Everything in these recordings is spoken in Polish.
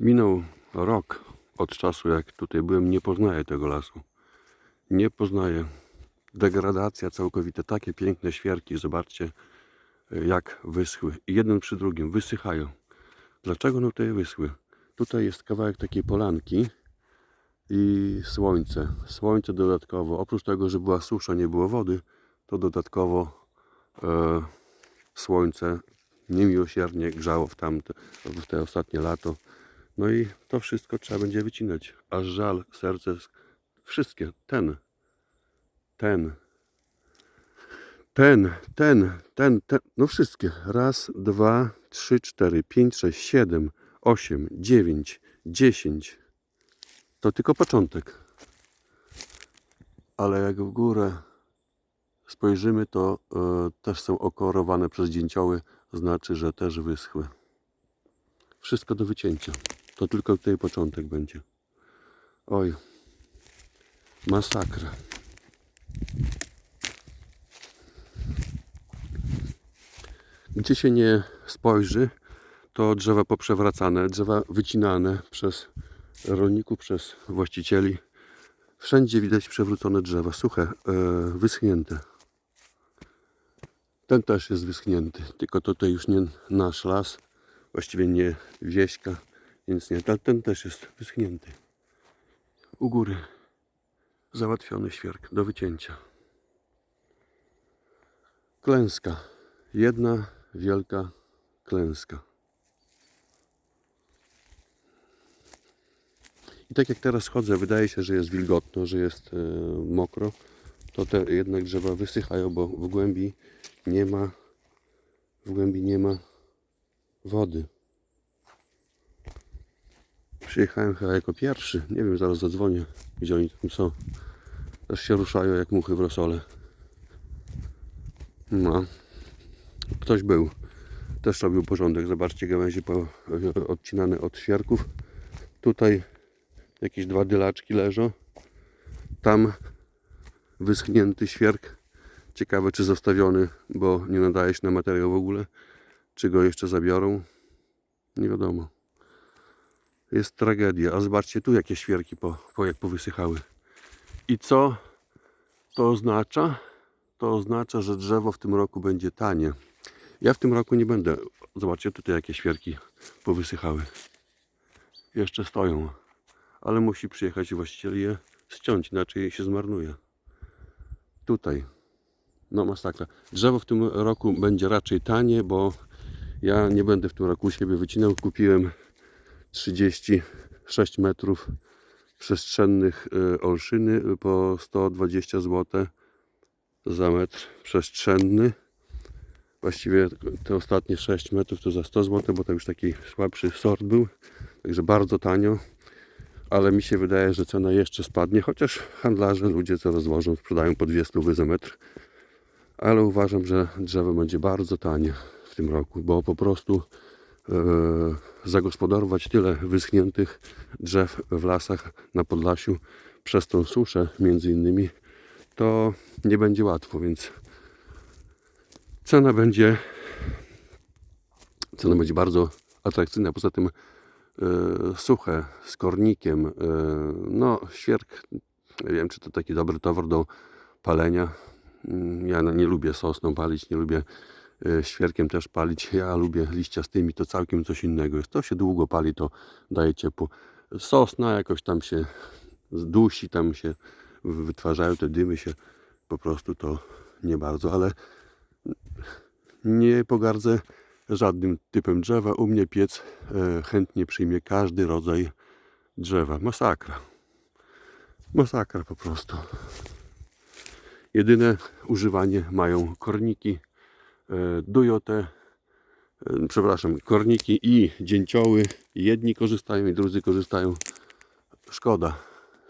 Minął rok od czasu, jak tutaj byłem. Nie poznaję tego lasu. Nie poznaję. Degradacja całkowita. Takie piękne świerki. Zobaczcie, jak wyschły. Jeden przy drugim wysychają. Dlaczego one tutaj wyschły? Tutaj jest kawałek takiej polanki i słońce. Słońce dodatkowo. Oprócz tego, że była susza, nie było wody, to dodatkowo e, słońce niemiłosiernie grzało w, tamte, w te ostatnie lato. No i to wszystko trzeba będzie wycinać. Aż żal, serce, wszystkie. Ten, ten, ten, ten, ten, ten. No wszystkie. Raz, dwa, trzy, cztery, pięć, sześć, siedem, osiem, dziewięć, dziesięć. To tylko początek. Ale jak w górę spojrzymy, to e, też są okorowane przez dzięcioły. Znaczy, że też wyschły. Wszystko do wycięcia. To tylko tutaj początek będzie. Oj. Masakra. Gdzie się nie spojrzy, to drzewa poprzewracane, drzewa wycinane przez rolników, przez właścicieli. Wszędzie widać przewrócone drzewa, suche, e, wyschnięte. Ten też jest wyschnięty, tylko tutaj już nie nasz las, właściwie nie wieśka, więc nie. Ten, też jest wyschnięty. U góry załatwiony świerk do wycięcia. Klęska. Jedna wielka klęska. I tak jak teraz chodzę, wydaje się, że jest wilgotno, że jest e, mokro, to te jednak drzewa wysychają, bo w głębi nie ma w głębi nie ma wody. Przyjechałem chyba jako pierwszy. Nie wiem, zaraz zadzwonię, gdzie oni tam są. Też się ruszają jak muchy w rosole. No. Ktoś był. Też robił porządek. Zobaczcie, gałęzie po, odcinane od świerków. Tutaj jakieś dwa dylaczki leżą. Tam wyschnięty świerk. Ciekawe, czy zostawiony, bo nie nadaje się na materiał w ogóle. Czy go jeszcze zabiorą? Nie wiadomo. Jest tragedia. A zobaczcie tu, jakie świerki po, po, jak powysychały. I co to oznacza? To oznacza, że drzewo w tym roku będzie tanie. Ja w tym roku nie będę. Zobaczcie tutaj, jakie świerki powysychały. Jeszcze stoją. Ale musi przyjechać właściciel je ściąć, inaczej się zmarnuje. Tutaj. No masakra. Drzewo w tym roku będzie raczej tanie, bo ja nie będę w tym roku u siebie wycinał. Kupiłem 36 metrów przestrzennych y, olszyny po 120 zł za metr przestrzenny. Właściwie te ostatnie 6 metrów to za 100 zł, bo to już taki słabszy sort był. Także bardzo tanio. Ale mi się wydaje, że cena jeszcze spadnie, chociaż handlarze, ludzie co rozwożą, sprzedają po 200 za metr. Ale uważam, że drzewo będzie bardzo tanie tym roku, bo po prostu e, zagospodarować tyle wyschniętych drzew w lasach na Podlasiu przez tą suszę między innymi, to nie będzie łatwo, więc cena będzie cena będzie bardzo atrakcyjna. Poza tym e, suche z kornikiem. e, no, świerk, nie wiem, czy to taki dobry towar do palenia. Mm, Ja nie lubię sosną palić, nie lubię świerkiem też palić. Ja lubię liściastymi, to całkiem coś innego jest. To się długo pali, to daje ciepło. Sosna jakoś tam się dusi, tam się wytwarzają te dymy się. Po prostu to nie bardzo, ale nie pogardzę żadnym typem drzewa. U mnie piec e, chętnie przyjmie każdy rodzaj drzewa. Masakra. Masakra po prostu. Jedyne używanie mają korniki, e, dujote, e, przepraszam, korniki i dzięcioły. Jedni korzystają i drudzy korzystają. Szkoda.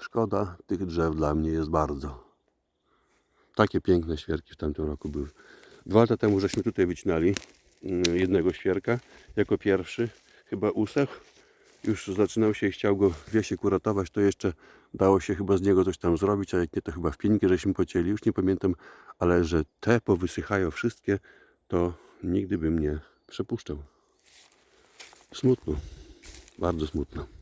Szkoda tych drzew dla mnie jest bardzo. Takie piękne świerki w tamtym roku były. Dwa lata temu żeśmy tutaj wycinali mm, jednego świerka jako pierwszy. Chyba usechł. Już zaczynał się i chciał go wiesiek uratować, to jeszcze dało się chyba z niego coś tam zrobić, a jak nie to chyba w pięknie żeśmy pocięli. Już nie pamiętam, ale że te powysychają wszystkie, to nigdy bym nie przepuszczał. Smutno. Bardzo smutno.